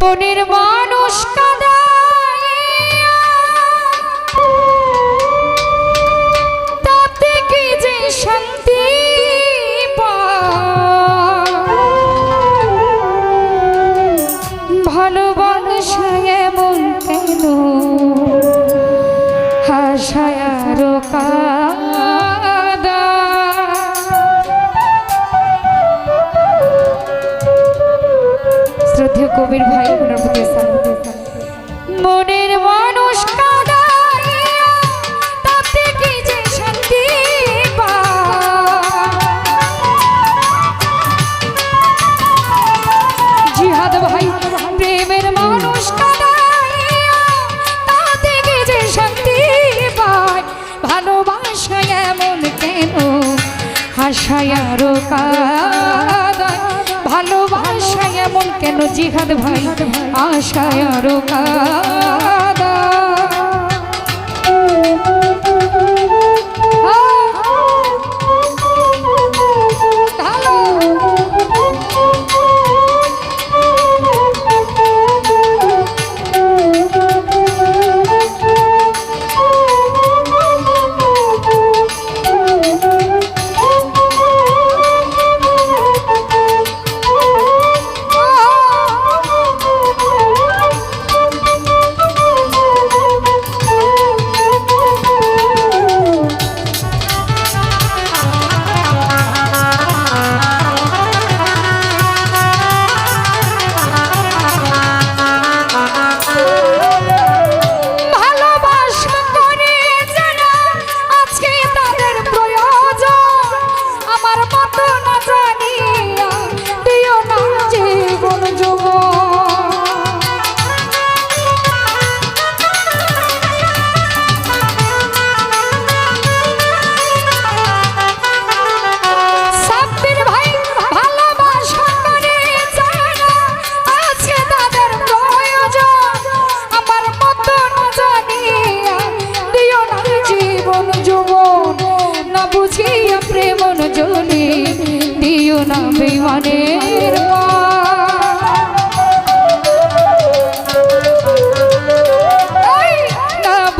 মনের মানুষ তাতে কি যে শান্তি পায়? ভালোবাসা এমন কেন হাসায় আরও মনের মানুষ তাতে কি যে শান্তি ভাই যে শান্তি পায়? ভালোবাসা এমন কেন? হাসায় আরও এমন কেন জিহাদ ভাই? আশায় আরও কাদা।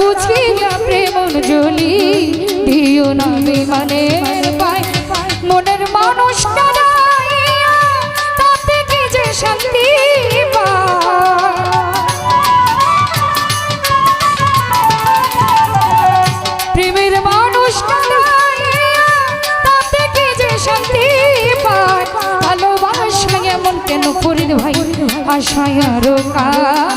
না বুঝিয়া প্রেম জলি দিও না বিমানের পায় মনের মানুষ কাঁদাইয়া তাতে কি যে শান্তি? প্রেমের মানুষ কাঁদাইয়া তাতে কি যে শান্তি পায়? ভালোবাসা এমন কেন ফরিদ ভাই? আশায় আরও কাদায়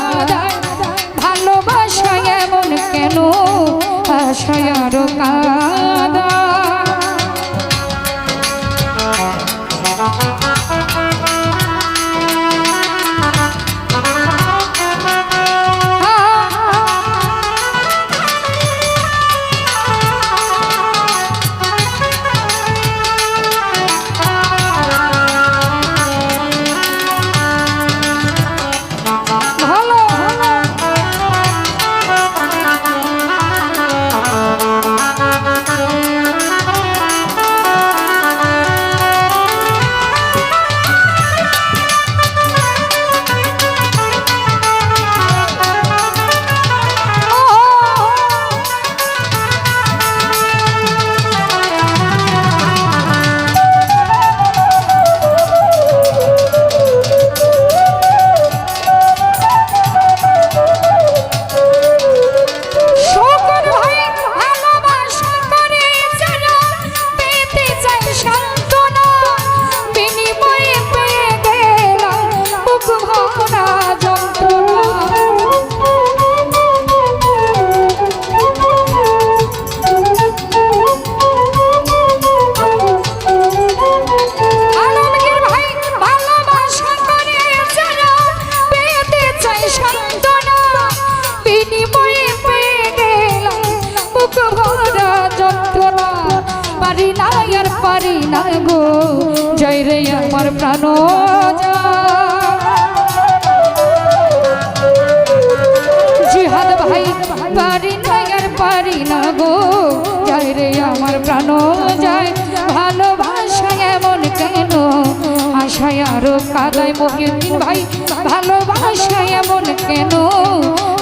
পারি না গো, যাই রে আমার প্রাণ যায়। ভালোবাসা এমন কেন? আশায় আরও কাদায় মহিউদ্দিন ভাই, ভালোবাসা কেন?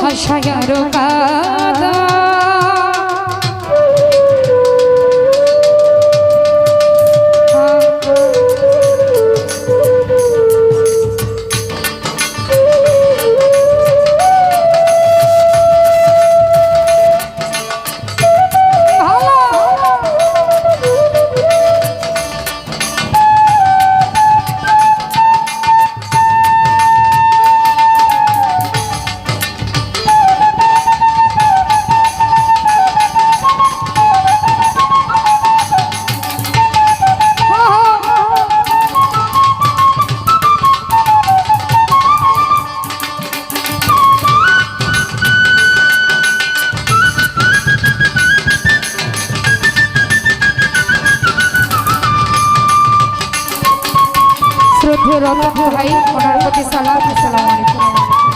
আশায় আরও কাদা রতন ভাই ওনার প্রতি সালাম আসসালামু আলাইকুম।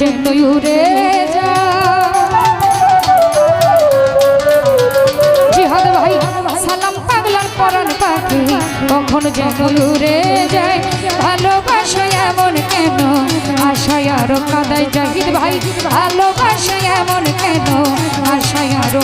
যেন উড়ে জিহাদ ভাই, সালাম পাগলার পরাণ পাখি, কখন যেন উড়ে যায়, ভালোবাসা এমন কেন? আশায় আরও কাদায় জাহিদ ভাই, ভালোবাসা এমন কেন? আশায় আরও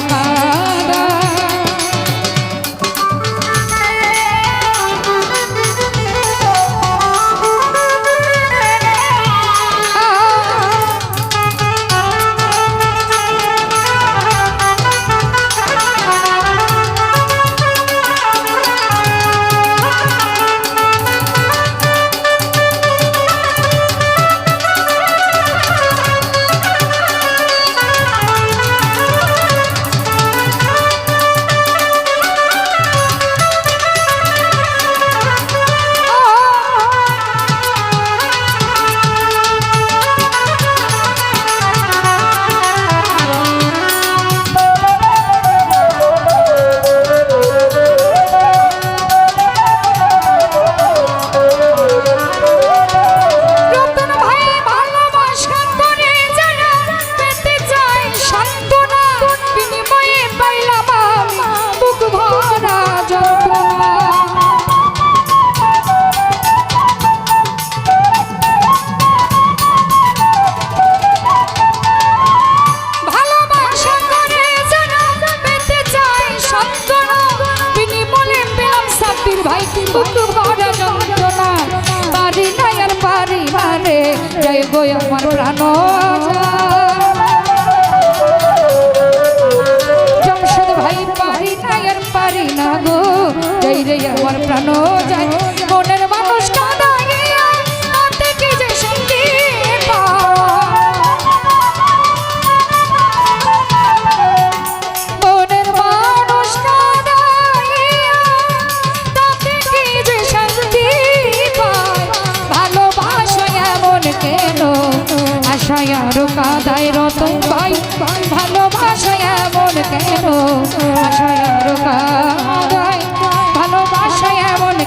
পারি না আর পারি না রে। জয় গো আমার প্রাণ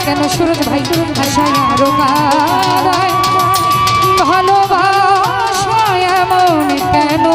কেন সুরজ ভাই? আশায় আরও কাদায় ভালোবাসা এমন কেন?